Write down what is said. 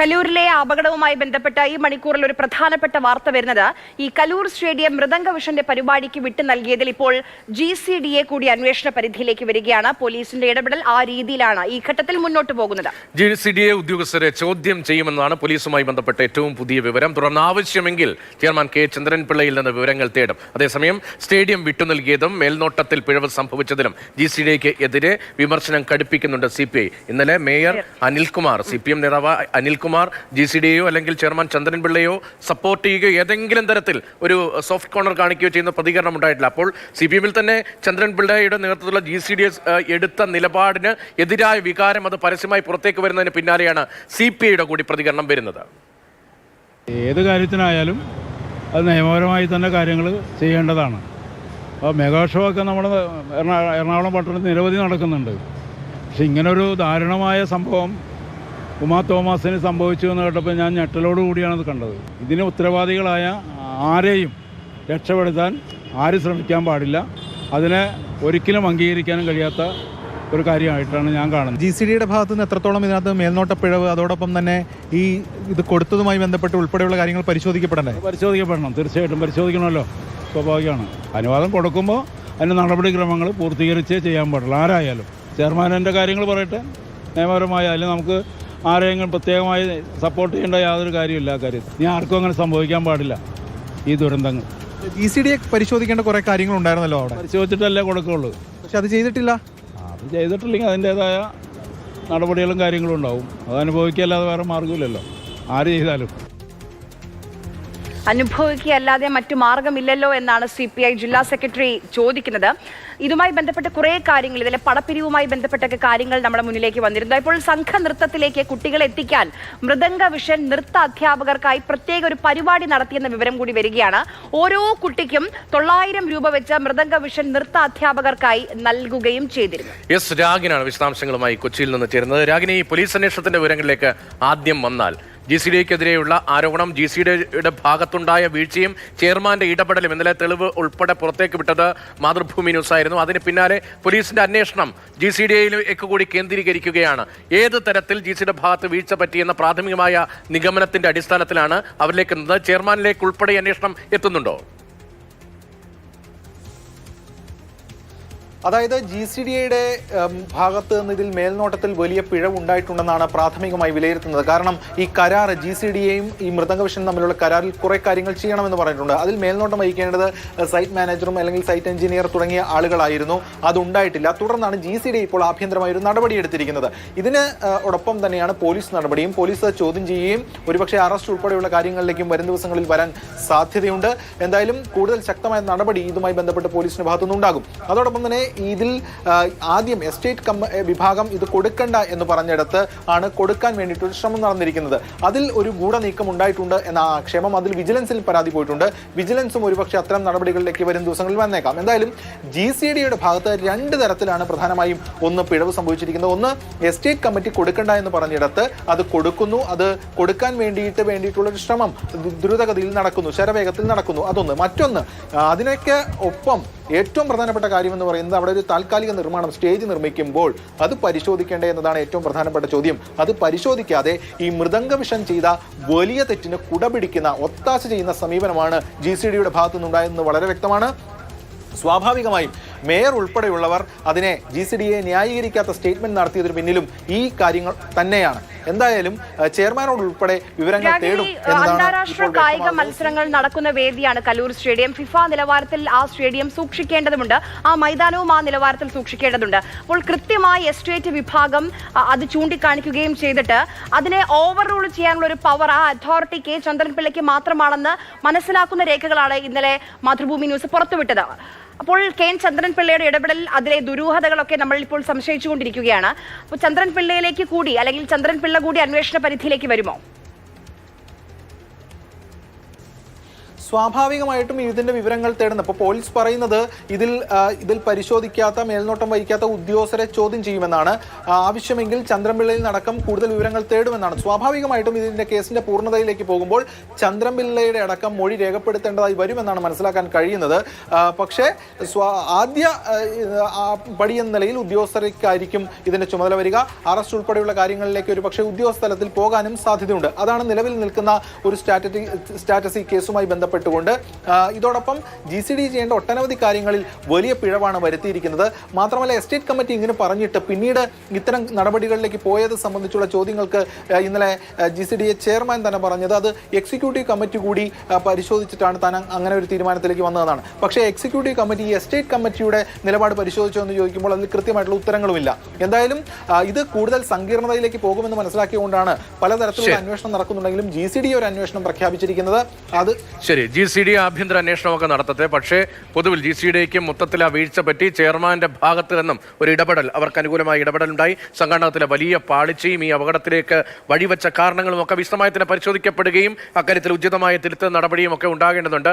കലൂരിലെ അപകടവുമായി ബന്ധപ്പെട്ട ഈ മണിക്കൂറിൽ ഒരു പ്രധാനപ്പെട്ട വാർത്ത വരുന്നത് ഈ കലൂർ സ്റ്റേഡിയം മൃദംഗ വിഷന്റെ പരിപാടിക്ക് വിട്ടു നൽകിയതിൽ ഇപ്പോൾ ജി സി ഡി എ കൂടി അന്വേഷണ പരിധിയിലേക്ക് വരികയാണ്. പോലീസിന്റെ ഇടപെടൽ ആ രീതിയിലാണ് ഈ ഘട്ടത്തിൽ മുന്നോട്ട് പോകുന്നത്. ജി സി ഡി എ ഉദ്യോഗസ്ഥരെ ചോദ്യം ചെയ്യുമെന്നാണ് പോലീസുമായി ബന്ധപ്പെട്ട ഏറ്റവും പുതിയ വിവരം. തുടർന്ന് ആവശ്യമെങ്കിൽ ചെയർമാൻ കെ ചന്ദ്രൻപിള്ളയിൽ നിന്ന് വിവരങ്ങൾ തേടും. അതേസമയം സ്റ്റേഡിയം വിട്ടു നൽകിയതും മേൽനോട്ടത്തിൽ പിഴവ് സംഭവിച്ചതിലും ജി സി ഡി എക്ക് എതിരെ വിമർശനം കടുപ്പിക്കുന്നുണ്ട് സി പി ഐ. ഇന്നലെ mayor Anilkumar C P M നേതാവ് അനിൽകുമാർ ജി സി ഡിയെയോ അല്ലെങ്കിൽ ചെയർമാൻ ചന്ദ്രൻപിള്ളയോ സപ്പോർട്ട് ചെയ്യുകയോ ഏതെങ്കിലും തരത്തിൽ ഒരു സോഫ്റ്റ് കോർണർ കാണിക്കുകയോ ചെയ്യുന്ന പ്രതികരണം ഉണ്ടായിട്ടില്ല. അപ്പോൾ സി പി എമ്മിൽ തന്നെ ചന്ദ്രൻപിള്ളയുടെ നേതൃത്വത്തിലുള്ള ജി സി ഡി എടുത്ത നിലപാടിന് എതിരായ വികാരം അത് പരസ്യമായി പുറത്തേക്ക് വരുന്നതിന് പിന്നാലെയാണ് സി പി ഐയുടെ കൂടി പ്രതികരണം വരുന്നത്. ഏത് കാര്യത്തിനായാലും അത് നിയമപരമായി തന്നെ കാര്യങ്ങൾ ചെയ്യേണ്ടതാണ്. അപ്പോൾ മെഗാ ഷോ ഒക്കെ നമ്മുടെ എറണാകുളം പട്ടണത്തിൽ നിരവധി നടക്കുന്നുണ്ട്. പക്ഷെ ഇങ്ങനൊരു ദാരുണമായ സംഭവം ഉമാ തോമസിന് സംഭവിച്ചു എന്ന് കേട്ടപ്പോൾ ഞാൻ ഞെട്ടലോട് കൂടിയാണ് ഇത് കണ്ടത്. ഇതിന് ഉത്തരവാദികളായ ആരെയും രക്ഷപ്പെടുത്താൻ ആരും ശ്രമിക്കാൻ പാടില്ല. അതിനെ ഒരിക്കലും അംഗീകരിക്കാനും കഴിയാത്ത ഒരു കാര്യമായിട്ടാണ് ഞാൻ കാണുന്നത്. ജി സി ഡിയുടെ ഭാഗത്തു നിന്ന് എത്രത്തോളം ഇതിനകത്ത് മേൽനോട്ട പിഴവ് അതോടൊപ്പം തന്നെ ഈ ഇത് കൊടുത്തതുമായി ബന്ധപ്പെട്ട് ഉൾപ്പെടെയുള്ള കാര്യങ്ങൾ പരിശോധിക്കപ്പെടണ്ടേ? പരിശോധിക്കപ്പെടണം. തീർച്ചയായിട്ടും പരിശോധിക്കണമല്ലോ. സ്വാഭാവികമാണ്. അനുവാദം കൊടുക്കുമ്പോൾ അതിന്റെ നടപടിക്രമങ്ങൾ പൂർത്തീകരിച്ചേ ചെയ്യാൻ പാടുള്ളൂ. ആരായാലും. ചെയർമാനിന്റെ കാര്യങ്ങൾ പറയട്ടെ. നിയമപരമായ അല്ലെങ്കിൽ നമുക്ക് ആരെങ്കിലും പ്രത്യേകമായി സപ്പോർട്ട് ചെയ്യേണ്ട യാതൊരു കാര്യമില്ല ആ കാര്യം. ഇനി ആർക്കും അങ്ങനെ സംഭവിക്കാൻ പാടില്ല ഈ ദുരന്തങ്ങൾ. ജി സി ഡി പരിശോധിക്കേണ്ട കുറേ കാര്യങ്ങൾ ഉണ്ടായിരുന്നല്ലോ അവിടെ? പരിശോധിച്ചിട്ടല്ലേ കൊടുക്കുള്ളൂ. പക്ഷെ അത് ചെയ്തിട്ടില്ല? അത് ചെയ്തിട്ടില്ലെങ്കിൽ അതിന്റേതായ നടപടികളും കാര്യങ്ങളും ഉണ്ടാവും. അത് അനുഭവിക്കല്ലാതെ വേറെ മാർഗമില്ലല്ലോ ആര് ചെയ്താലും. അനുഭവിക്കുകയല്ലാതെ മറ്റു മാർഗമില്ലല്ലോ എന്നാണ് സി പി ഐ ജില്ലാ സെക്രട്ടറി ചോദിക്കുന്നത്. ഇതുമായി ബന്ധപ്പെട്ട് കുറേ കാര്യങ്ങൾ ഇതിലെ പടപ്പിരിവുമായി ബന്ധപ്പെട്ടൊക്കെ കാര്യങ്ങൾ നമ്മുടെ മുന്നിലേക്ക് വന്നിരുന്നു. ഇപ്പോൾ സംഘ നൃത്തത്തിലേക്ക് കുട്ടികളെ എത്തിക്കാൻ മൃദംഗ വിഷൻ നൃത്ത അധ്യാപകർക്കായി പ്രത്യേക ഒരു പരിപാടി നടത്തിയെന്ന വിവരം കൂടി വരികയാണ്. ഓരോ കുട്ടിക്കും തൊള്ളായിരം രൂപ വെച്ച് മൃദംഗ വിഷൻ നൃത്ത അധ്യാപകർക്കായി നൽകുകയും ചെയ്തിരുന്നു. എസ് രാഗിനാണ് വിശദാംശങ്ങളുമായി കൊച്ചിയിൽ നിന്ന് ചേരുന്നത്. രാഗിനി പോലീസ് അന്വേഷണത്തിന്റെ വിവരങ്ങളിലേക്ക് ആദ്യം വന്നാൽ ജി സി ഡിക്കെതിരെയുള്ള ആരോപണം ജി സി ഡിയുടെ ഭാഗത്തുണ്ടായ വീഴ്ചയും ചെയർമാന്റെ ഇടപെടലും ഇന്നലെ തെളിവ് ഉൾപ്പെടെ പുറത്തേക്ക് വിട്ടത് മാതൃഭൂമി ന്യൂസ് ആയിരുന്നു. അതിന് പിന്നാലെ പോലീസിന്റെ അന്വേഷണം ജി സി ഡിയിലേക്ക് കൂടി കേന്ദ്രീകരിക്കുകയാണ്. ഏത് തരത്തിൽ ജി സിയുടെ ഭാഗത്ത് വീഴ്ച പറ്റിയെന്ന പ്രാഥമികമായ നിഗമനത്തിന്റെ അടിസ്ഥാനത്തിലാണ് അവരിലേക്ക് ചെയർമാനിലേക്ക് ഉൾപ്പെടെ അന്വേഷണം എത്തുന്നുണ്ടോ? അതായത് ജി സി ഡി എയുടെ ഭാഗത്ത് നിന്ന് ഇതിൽ മേൽനോട്ടത്തിൽ വലിയ പിഴവുണ്ടായിട്ടുണ്ടെന്നാണ് പ്രാഥമികമായി വിലയിരുത്തുന്നത്. കാരണം ഈ കരാർ ജി സി ഡി എയും ഈ മൃദംഗവിഷൻ തമ്മിലുള്ള കരാറിൽ കുറേ കാര്യങ്ങൾ ചെയ്യണമെന്ന് പറഞ്ഞിട്ടുണ്ട്. അതിൽ മേൽനോട്ടം വഹിക്കേണ്ടത് സൈറ്റ് മാനേജറും അല്ലെങ്കിൽ സൈറ്റ് എഞ്ചിനീയർ തുടങ്ങിയ ആളുകളായിരുന്നു. അതുണ്ടായിട്ടില്ല. തുടർന്നാണ് ജി സി ഡി ഇപ്പോൾ ആഭ്യന്തരമായി ഒരു നടപടി എടുത്തിരിക്കുന്നത്. ഇതിന് ഒപ്പം തന്നെയാണ് പോലീസ് നടപടിയും. പോലീസ് ചോദ്യം ചെയ്യുകയും ഒരുപക്ഷെ അറസ്റ്റ് ഉൾപ്പെടെയുള്ള കാര്യങ്ങളിലേക്കും വരും ദിവസങ്ങളിൽ വരാൻ സാധ്യതയുണ്ട്. എന്തായാലും കൂടുതൽ ശക്തമായ നടപടി ഇതുമായി ബന്ധപ്പെട്ട് പോലീസിന്റെ ഭാഗത്തുനിന്നുണ്ടാകും. അതോടൊപ്പം തന്നെ ഇതിൽ ആദ്യം എസ്റ്റേറ്റ് കമ്പ വിഭാഗം ഇത് കൊടുക്കണ്ട എന്ന് പറഞ്ഞിടത്ത് ആണ് കൊടുക്കാൻ വേണ്ടിയിട്ട് ഒരു ശ്രമം നടന്നിരിക്കുന്നത്. അതിൽ ഒരു ഗൂഢനീക്കം ഉണ്ടായിട്ടുണ്ട് എന്ന ആക്ഷേപം അതിൽ വിജിലൻസിൽ പരാതി പോയിട്ടുണ്ട്. വിജിലൻസും ഒരുപക്ഷെ അത്തരം നടപടികളിലേക്ക് വരും ദിവസങ്ങളിൽ വന്നേക്കാം. എന്തായാലും ജി സി ഡിയുടെ ഭാഗത്ത് രണ്ട് തരത്തിലാണ് പ്രധാനമായും ഒന്ന് പിഴവ് സംഭവിച്ചിരിക്കുന്നത്. ഒന്ന് എസ്റ്റേറ്റ് കമ്മിറ്റി കൊടുക്കണ്ട എന്ന് പറഞ്ഞിടത്ത് അത് കൊടുക്കുന്നു. അത് കൊടുക്കാൻ വേണ്ടിയിട്ട് വേണ്ടിയിട്ടുള്ള ഒരു ശ്രമം ദ്രുതഗതിയിൽ നടക്കുന്നു. ശരവേഗത്തിൽ നടക്കുന്നു. അതൊന്ന്. മറ്റൊന്ന് അതിനൊക്കെ ഒപ്പം ഏറ്റവും പ്രധാനപ്പെട്ട കാര്യം എന്ന് പറയുന്നത് അവിടെ ഒരു താൽക്കാലിക നിർമ്മാണം സ്റ്റേജ് നിർമ്മിക്കുമ്പോൾ അത് പരിശോധിക്കേണ്ടേ എന്നതാണ് ഏറ്റവും പ്രധാനപ്പെട്ട ചോദ്യം. അത് പരിശോധിക്കാതെ ഈ മൃദംഗ വിഷം ചെയ്ത വലിയ തെറ്റിന് കുടപിടിക്കുന്ന ഒത്താശ ചെയ്യുന്ന സമീപനമാണ് ജി സി ഡിയുടെ ഭാഗത്തുനിന്നുണ്ടായതെന്ന് വളരെ വ്യക്തമാണ്. സ്വാഭാവികമായും മേയർ ഉൾപ്പെടെയുള്ളവർ അതിനെ ജി സി ഡി എ ന്യായീകരിക്കാത്ത സ്റ്റേറ്റ്മെന്റ് നടത്തിയതിന് പിന്നിലും ഈ കാര്യങ്ങൾ തന്നെയാണ്. എന്തായാലും ചെയർമാനോട് ഉൾപ്പെടെ വിവരങ്ങൾ തേടും അന്താരാഷ്ട്ര കായിക മത്സരങ്ങൾ നടക്കുന്ന വേദിയാണ് കലൂർ സ്റ്റേഡിയം. ഫിഫ നിലവാരത്തിൽ ആ സ്റ്റേഡിയം സൂക്ഷിക്കേണ്ടതുണ്ട്. ആ മൈതാനവും ആ നിലവാരത്തിൽ സൂക്ഷിക്കേണ്ടതുണ്ട്. അപ്പോൾ കൃത്യമായി എസ്റ്റേറ്റ് വിഭാഗം അത് ചൂണ്ടിക്കാണിക്കുകയും ചെയ്തിട്ട് അതിനെ ഓവർ റൂൾ ചെയ്യാനുള്ള ഒരു പവർ ആ അതോറിറ്റി കെ. ചന്ദ്രൻപിള്ളയ്ക്ക് മാത്രമാണെന്ന് മനസ്സിലാക്കുന്ന രേഖകളാണ് ഇന്നലെ മാതൃഭൂമി ന്യൂസ് പുറത്തുവിട്ടത്. അപ്പോൾ കെ എൻ ചന്ദ്രൻ പിള്ളയുടെ ഇടപെടൽ അതിലെ ദുരൂഹതകളൊക്കെ നമ്മൾ ഇപ്പോൾ സംശയിച്ചുകൊണ്ടിരിക്കുകയാണ്. അപ്പോൾ ചന്ദ്രൻ പിള്ളയിലേക്ക് കൂടി അല്ലെങ്കിൽ ചന്ദ്രൻ പിള്ള കൂടി അന്വേഷണ പരിധിയിലേക്ക് വരുമോ? സ്വാഭാവികമായിട്ടും ഇതിന്റെ വിവരങ്ങൾ തേടുന്നത്. ഇപ്പോൾ പോലീസ് പറയുന്നത് ഇതിൽ ഇതിൽ പരിശോധിക്കാത്ത മേൽനോട്ടം വഹിക്കാത്ത ഉദ്യോഗസ്ഥരെ ചോദ്യം ചെയ്യുമെന്നാണ്. ആവശ്യമെങ്കിൽ ചന്ദ്രംപിള്ളയിൽ നടക്കം കൂടുതൽ വിവരങ്ങൾ തേടുമെന്നാണ്. സ്വാഭാവികമായിട്ടും ഇതിന്റെ കേസിന്റെ പൂർണതയിലേക്ക് പോകുമ്പോൾ ചന്ദ്രംപിള്ളയുടെ അടക്കം മൊഴി രേഖപ്പെടുത്തേണ്ടതായി വരുമെന്നാണ് മനസ്സിലാക്കാൻ കഴിയുന്നത്. പക്ഷേ ആദ്യ പടി എന്ന നിലയിൽ ഉദ്യോഗസ്ഥർക്കായിരിക്കും ഇതിന്റെ ചുമതല വരിക. അറസ്റ്റ് ഉൾപ്പെടെയുള്ള കാര്യങ്ങളിലേക്ക് ഒരു പക്ഷേ ഉദ്യോഗസ്ഥലത്തിൽ പോകാനും സാധ്യതയുണ്ട്. അതാണ് നിലവിൽ നിൽക്കുന്ന ഒരു സ്റ്റാറ്റി സ്റ്റാറ്റസ് ഈ കേസുമായി ബന്ധപ്പെട്ടുകൊണ്ട് ആ, ഇതോടൊപ്പം ജി സി ഡി ചെയ്യേണ്ട ഒട്ടനവധി കാര്യങ്ങളിൽ വലിയ പിഴവാണ് വരുത്തിയിരിക്കുന്നത്. മാത്രമല്ല എസ്റ്റേറ്റ് കമ്മിറ്റി ഇങ്ങനെ പറഞ്ഞിട്ട് പിന്നീട് ഇത്തരം നടപടികളിലേക്ക് പോയത് സംബന്ധിച്ചുള്ള ചോദ്യങ്ങൾക്ക് ഇന്നലെ G C D A chairman തന്നെ പറഞ്ഞത് അത് എക്സിക്യൂട്ടീവ് കമ്മിറ്റി കൂടി പരിശോധിച്ചിട്ടാണ് താൻ അങ്ങനെ ഒരു തീരുമാനത്തിലേക്ക് വന്നതാണ് പക്ഷേ എക്സിക്യൂട്ടീവ് കമ്മിറ്റി ഈ എസ്റ്റേറ്റ് കമ്മിറ്റിയുടെ നിലപാട് പരിശോധിച്ചോ എന്ന് ചോദിക്കുമ്പോൾ അതിൽ കൃത്യമായിട്ടുള്ള ഉത്തരങ്ങളുമില്ല. എന്തായാലും ഇത് കൂടുതൽ സങ്കീർണതയിലേക്ക് പോകുമെന്ന് മനസ്സിലാക്കിയുകൊണ്ടാണ് പലതരത്തിലുള്ള അന്വേഷണം നടക്കുന്നുണ്ടെങ്കിലും ജി സി ഡി ഒരു അന്വേഷണം പ്രഖ്യാപിച്ചിരിക്കുന്നത്. അത് ശരി ജി സി ഡി ആഭ്യന്തര അന്വേഷണമൊക്കെ നടത്തട്ടെ. പക്ഷേ പൊതുവിൽ ജി സി ഡിക്ക് മൊത്തത്തിൽ ആ വീഴ്ച പറ്റി ചെയർമാന്റെ ഭാഗത്ത് നിന്നും ഒരു ഇടപെടൽ അവർക്ക് അനുകൂലമായ ഇടപെടലുണ്ടായി. സംഘടനത്തിലെ വലിയ പാളിച്ചയും ഈ അപകടത്തിലേക്ക് വഴിവെച്ച കാരണങ്ങളും ഒക്കെ വിശദമായി തന്നെ പരിശോധിക്കപ്പെടുകയും അക്കാര്യത്തിൽ ഉചിതമായ തിരുത്തൽ നടപടിയും ഒക്കെ ഉണ്ടാകേണ്ടതുണ്ട്.